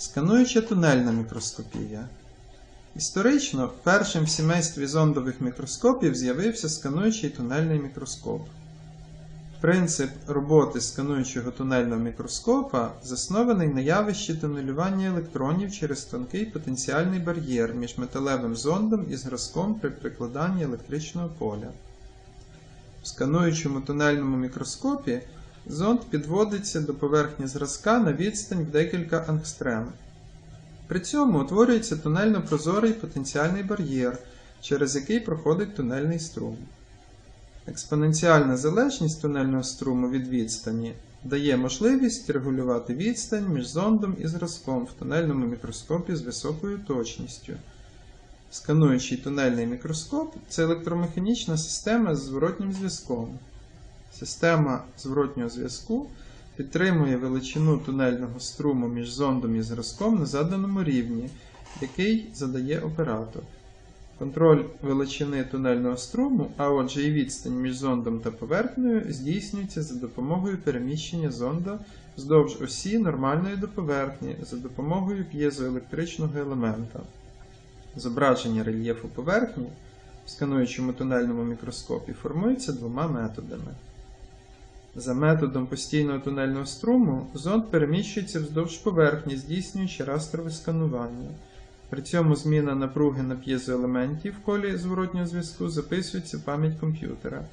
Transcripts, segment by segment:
Скануюча тунельна мікроскопія. Історично першим в сімействі зондових мікроскопів з'явився скануючий тунельний мікроскоп. Принцип роботи скануючого тунельного мікроскопа заснований на явищі тунелювання електронів через тонкий потенціальний бар'єр між металевим зондом і зразком при прикладанні електричного поля. В скануючому тунельному мікроскопі зонд підводиться до поверхні зразка на відстань в декілька ангстрем. При цьому утворюється тунельно-прозорий потенціальний бар'єр, через який проходить тунельний струм. Експоненціальна залежність тунельного струму від відстані дає можливість регулювати відстань між зондом і зразком в тунельному мікроскопі з високою точністю. Скануючий тунельний мікроскоп це електромеханічна система з зворотнім зв'язком. Система зворотнього зв'язку підтримує величину тунельного струму між зондом і зразком на заданому рівні, який задає оператор. Контроль величини тунельного струму, а отже і відстань між зондом та поверхнею, здійснюється за допомогою переміщення зонда вздовж осі нормальної до поверхні за допомогою п'єзоелектричного елемента. Зображення рельєфу поверхні в скануючому тунельному мікроскопі формується двома методами. За методом постійного тунельного струму зонд переміщується вздовж поверхні, здійснюючи растрове сканування. При цьому зміна напруги на п'єзоелементі в колі зворотнього зв'язку записується в пам'ять комп'ютера,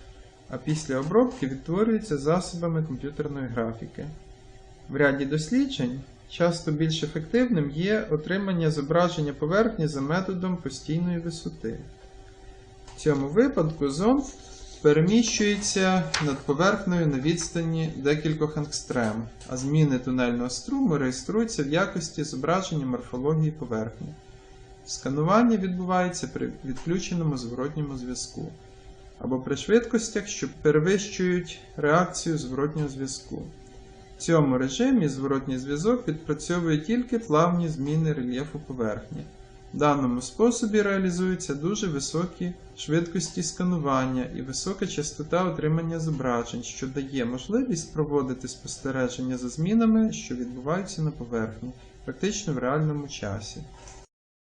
а після обробки відтворюється засобами комп'ютерної графіки. В ряді досліджень часто більш ефективним є отримання зображення поверхні за методом постійної висоти. В цьому випадку зонд переміщується над поверхнею на відстані декількох ангстрем, а зміни тунельного струму реєструються в якості зображення морфології поверхні. Сканування відбувається при відключеному зворотньому зв'язку або при швидкостях, що перевищують реакцію зворотнього зв'язку. В цьому режимі зворотній зв'язок відпрацьовує тільки плавні зміни рельєфу поверхні. В даному способі реалізуються дуже високі швидкості сканування і висока частота отримання зображень, що дає можливість проводити спостереження за змінами, що відбуваються на поверхні, практично в реальному часі.